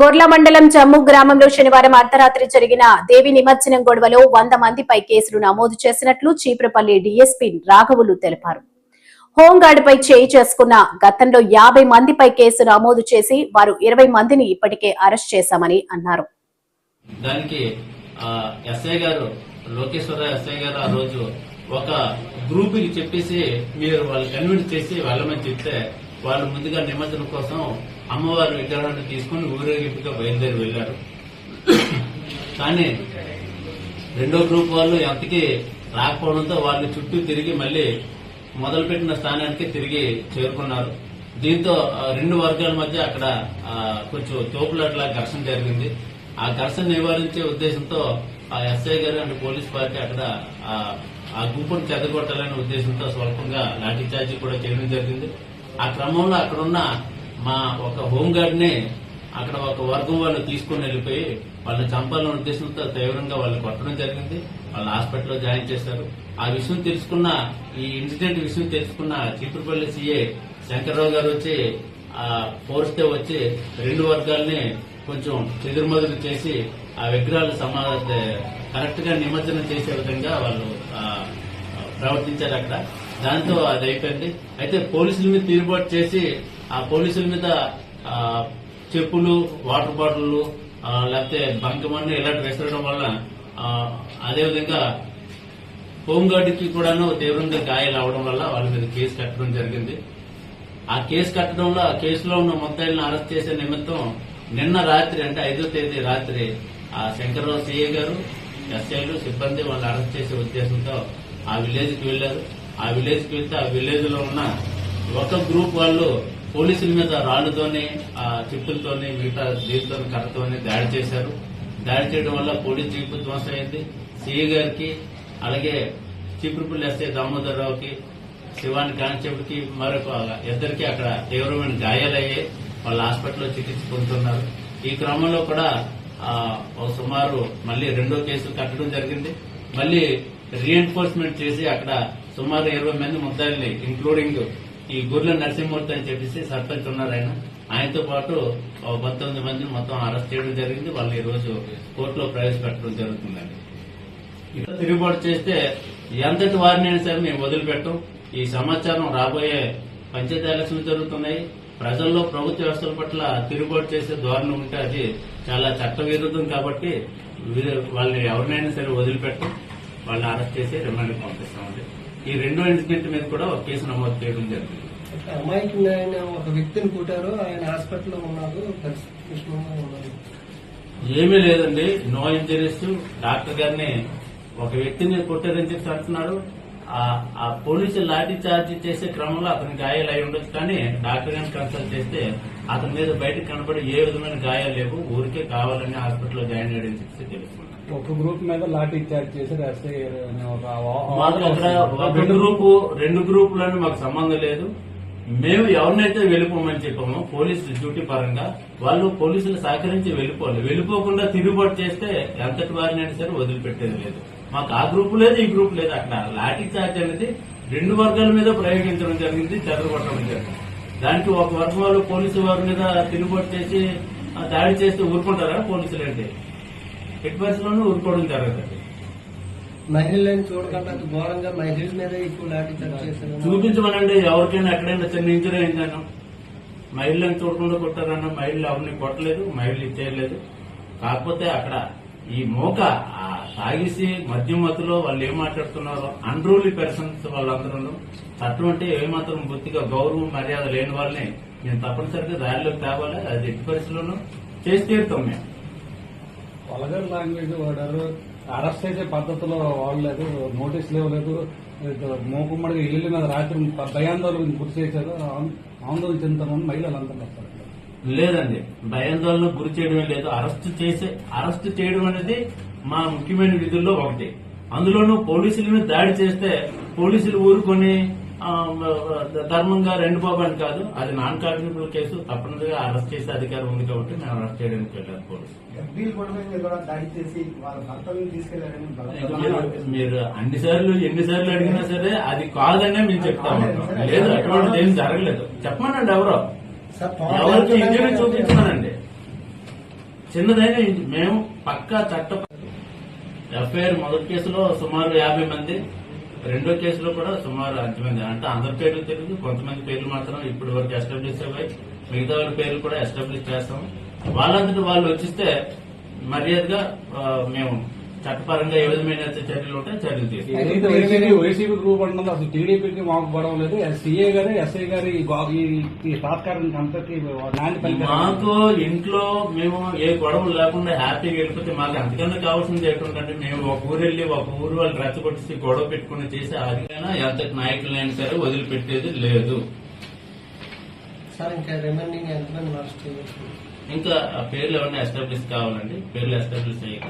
గొర్ల మండలం జమ్ము గ్రామంలో శనివారం అర్ధరాత్రి జరిగిన దేవి నిమజ్జనం గొడవలో వంద మందిపై కేసులు నమోదు చేసినట్లు చీపురపల్లి డీఎస్పీ రాఘవులు తెలిపారు. హోంగార్డుపై చేయి చేసుకున్న గతంలో యాభై మందిపై కేసు నమోదు చేసి వారు ఇరవై మందిని ఇప్పటికే అరెస్ట్ చేశామని అన్నారు. దానికి ఎస్ఐ గారు లోకేశ్వర ఎస్ఐ గారు ఆ రోజు ఒక గ్రూప్ చెప్పేసి మీరు వాళ్ళు కన్విన్స్ చేసి వెళ్ళమని చెప్తే వాళ్ళు ముందుగా నిమజ్జనం కోసం అమ్మవారి విగ్రహాన్ని తీసుకుని ఊరేగింపుగా బయలుదేరి వెళ్ళారు కానీ రెండో గ్రూప్ వాళ్ళు ఎంతకీ రాకపోవడంతో వాళ్ళు చుట్టూ తిరిగి మళ్ళీ మొదలుపెట్టిన స్థానానికి తిరిగి చేరుకున్నారు. దీంతో ఆ, రెండు వర్గాల మధ్య అక్కడ కొంచెం తోపులట్లా ఘర్షణ జరిగింది. ఆ ఘర్షణ నివారించే ఉద్దేశంతో ఆ ఎస్ఐ గారు అండ్ పోలీస్ పార్టీ అక్కడ ఆ, గుంపును చెదగొట్టాలనే ఉద్దేశంతో స్వల్పంగా లాఠీ కూడా చేయడం జరిగింది. ఆ క్రమంలో అక్కడున్న మా ఒక హోంగార్డ్ని అక్కడ ఒక వర్గం వాళ్ళు తీసుకుని వెళ్ళిపోయి వాళ్ళని చంపాలనే ఉద్దేశంతో తీవ్రంగా వాళ్ళు కొట్టడం జరిగింది. వాళ్ళు హాస్పిటల్లో జాయిన్ చేశారు. ఆ విషయం తెలుసుకున్న ఈ ఇన్సిడెంట్ విషయం తెలుసుకున్న చీపురుపల్లి సీఏ శంకర్రావు గారు వచ్చి ఆ ఫోర్స్తో వచ్చి రెండు వర్గాల్ని కొంచెం చెదురుమదురు చేసి ఆ విగ్రహాలు సమా కరెక్ట్గా నిమజ్జనం చేసే విధంగా వాళ్ళు ప్రవర్తించారు అక్కడ. దాంతో అది అయిపోయింది. అయితే పోలీసుల మీద తీరుబాటు చేసి ఆ పోలీసుల మీద చెప్పులు వాటర్ బాటిల్లు లేకపోతే బంకమన్ను ఇలాంటి వేసుకోవడం వల్ల అదేవిధంగా హోంగార్డుకి కూడాను తీవ్రంగా గాయాలు అవడం వల్ల వాళ్ళ మీద కేసు కట్టడం జరిగింది. ఆ కేసు కట్టడంలో ఆ కేసులో ఉన్న ముద్దాయిలను అరెస్ట్ చేసే నిమిత్తం నిన్న రాత్రి అంటే ఐదో తేదీ రాత్రి ఆ శంకర్రావు సిఏ గారు ఎస్ఐలు సిబ్బంది వాళ్ళు అరెస్ట్ చేసే ఉద్దేశంతో ఆ విలేజ్కి వెళ్ళారు ఆ విలేజ్కి వెళ్తే ఆ విలేజ్లో ఉన్న ఒక గ్రూప్ వాళ్ళు పోలీసుల మీద రాళ్ళతోనే ఆ చెప్పులతోని మిగతా దీంతో కర్రతోని దాడి చేశారు. దాడి చేయడం వల్ల పోలీస్ జీపు ధ్వంసం అయింది సిఐ గారికి అలాగే చీపురుపల్లి ఎస్ఐ దామోదర్ రావుకి శివాని కానిస్టేబుల్కి మరొక ఇద్దరికి అక్కడ తీవ్రమైన గాయాలయ్యాయి వాళ్ళు హాస్పిటల్లో చికిత్స పొందుతున్నారు. ఈ క్రమంలో కూడా ఒక సుమారు మళ్ళీ రెండో కేసులు కట్టడం జరిగింది. మళ్ళీ రీఎన్ఫోర్స్మెంట్ చేసి అక్కడ సుమారు ఇరవై మంది ముద్దాయిల్ని ఇంక్లూడింగ్ ఈ గుర్ల నరసింహమూర్తి అని చెప్పేసి సర్పంచ్ ఉన్నారు ఆయన. ఆయనతో పాటు పంతొమ్మిది మందిని మొత్తం అరెస్ట్ చేయడం జరిగింది. వాళ్ళు ఈ రోజు కోర్టులో ప్రవేశపెట్టడం జరుగుతుందండి. ఇట్లా తిరుగుబాటు చేస్తే ఎంతటి వారినైనా సరే మేము వదిలిపెట్టం. ఈ సమాచారం రాబోయే పంచాయతీ ఎలక్షన్లు జరుగుతున్నాయి. ప్రజల్లో ప్రభుత్వ వ్యవస్థల పట్ల తిరుగుబాటు చేసే ధోరణి ఉంటే అది చాలా చట్ట విరుద్ధం కాబట్టి వాళ్ళని ఎవరినైనా సరే వదిలిపెట్టం. వాళ్ళని అరెస్ట్ చేసి రిమాండ్ పంపిస్తామండి. ఈ రెండో ఇన్సిడెంట్ మీద కూడా ఒక కేసు నమోదు చేయడం జరిగింది. అమ్మాయికి ఆయన ఒక వ్యక్తిని కుట్టారు ఆయన హాస్పిటల్లో ఉన్నారు పరిస్థితిగా ఉన్నారు ఏమీ లేదండి. నో ఇంజరీస్ డాక్టర్ గారిని ఒక వ్యక్తిని కొట్టారని చెప్పి అంటున్నారు ఆ- ఆ పోలీసులు లాఠీ చార్జ్ చేసే క్రమంలో అతని గాయాలు అయి ఉండొచ్చు కానీ డాక్టర్ గారిని కన్సల్ట్ చేస్తే అతని మీద బయటకు కనబడి ఏ విధమైన గాయాలు లేవు. ఊరికే కావాలని హాస్పిటల్లో జాయిన్ అయ్యని చెప్పి తెలుసుకున్నాను. ఒక గ్రూప్ మీద లాఠీ చార్జ్ చేశారు. రెండు గ్రూపు రెండు గ్రూపులని మాకు సంబంధం లేదు. మేము ఎవరినైతే వెళ్ళిపోమని చెప్పామో పోలీసు డ్యూటీ పరంగా వాళ్ళు పోలీసులు సహకరించి వెళ్ళిపోవాలి. వెళ్ళిపోకుండా తిరుగుబాటు చేస్తే ఎంతటి వారినైనా సరే వదిలిపెట్టేది లేదు. మాకు ఆ గ్రూప్ లేదు ఈ గ్రూప్ లేదు. అక్కడ లాఠీ చార్జ్ అనేది రెండు వర్గాల మీద ప్రయోగించడం జరిగింది చెదరగొట్టడం జరిగింది. దానికి ఒక వర్గం వాళ్ళు పోలీసు వారి మీద తిరుగుబాటు చేసి దాడి చేస్తే ఊరుకుంటారా పోలీసులు అంటే? ఎట్టి పరిస్థితుల్లోనూ ఊరుకోవడం జరగదు మహిళలను చూడకుండా ఘోరంగా మహిళల మీద ఎక్కువ లాఠీ చూపించమనండి ఎవరికైనా ఎక్కడైనా చిన్న ఇంజరీ అయిందను. మహిళలను చూడకుండా కొట్టారన్న మహిళలు ఎవరిని కొట్టలేదు మహిళలు ఇచ్చేయలేదు. కాకపోతే అక్కడ ఈ మోక ఆ తాగిసి మద్యం వాళ్ళు ఏం మాట్లాడుతున్నారో అన్రూలీ పెర్సన్స్ వాళ్ళందరూ అటువంటి ఏమాత్రం బుద్ధిగా గౌరవం మర్యాద లేని వాళ్ళని మేము తప్పనిసరిగా దారిలోకి తేవాలి. అది ఎట్టి పరిస్థితుల్లోనూ చేసి తీరుతాం మేము. వల్గర్ లాంగ్వేజ్ వాడారు. అరెస్ట్ చేసే పద్ధతిలో వాడలేదు. నోటీస్ ఇవ్వలేదు మోకుమ్మడిగా ఇల్లు మీద రాత్రి భయాందోళన గురి చేశారు. ఆందోళన చెందుతామని మహిళలు అందరూ వస్తారు లేదండి. భయాందోళన గురి చేయడమే లేదు. అరెస్ట్ చేసే అరెస్ట్ చేయడం అనేది మా ముఖ్యమైన విధుల్లో ఒకటి. అందులోనూ పోలీసుల మీద దాడి చేస్తే పోలీసులు ఊరుకొని ధర్మంగా రెండు బాబాని కాదు అది నాన్ కాగ్నిబుల్ కేసు తప్పనిసరిగా అరెస్ట్ చేసే అధికారం ఉంది కాబట్టి మేము అరెస్ట్ చేయడానికి వెళ్ళారు పోలీసు మీరు అన్ని సార్లు ఎన్ని సార్లు అడిగినా సరే అది కాదనే మేము చెప్తాము లేదు అటువంటిది ఏం జరగలేదు. చెప్పమనండి ఎవరో. ఎవరికి ఇంజరీ చూపించమనండి. చిన్నదైన మేము పక్కా చట్ట ఎఫ్ఐఆర్ మొదటి కేసులో సుమారు యాభై మంది రెండో కేసులో కూడా సుమారు అంతమంది అంటే అందరి పేర్లు తెలియదు కొంతమంది పేర్లు మాత్రం ఇప్పటి వరకు ఎస్టాబ్లిష్ అయ్యాయి. మిగతా వాళ్ళ పేర్లు కూడా ఎస్టాబ్లిష్ చేస్తాం వాళ్ళంతటి వాళ్ళు వచ్చిస్తే మర్యాదగా మేము చట్టపరంగా ఏ విధమైన చర్యలు ఉంటాయి చర్యలు వైసీపీ గ్రూప్ అంటుందో అసలు టీడీపీకి మాకు గొడవ లేదు. సీఏ గారు ఎస్ఐ గారు ఈ నాంది పలికారు. మాకు ఇంట్లో మేము ఏ గొడవలు లేకుండా హ్యాపీగా వెళ్ళిపోతే మాకు అంతకన్నా కావాల్సింది ఏంటంటే మేము ఒక ఊరు వెళ్ళి ఒక ఊరు వాళ్ళు రెచ్చగొట్టి గొడవ పెట్టుకుని చేసి అదికైనా ఎంత నాయకులైనా సరే వదిలిపెట్టేది లేదు. సార్ ఇంకా ఎంతమంది ఇంకా ఆ పేర్లు ఏమైనా ఎస్టాబ్లిష్ కావాలండి? పేర్లు ఎస్టాబ్లిష్ అయ్యాక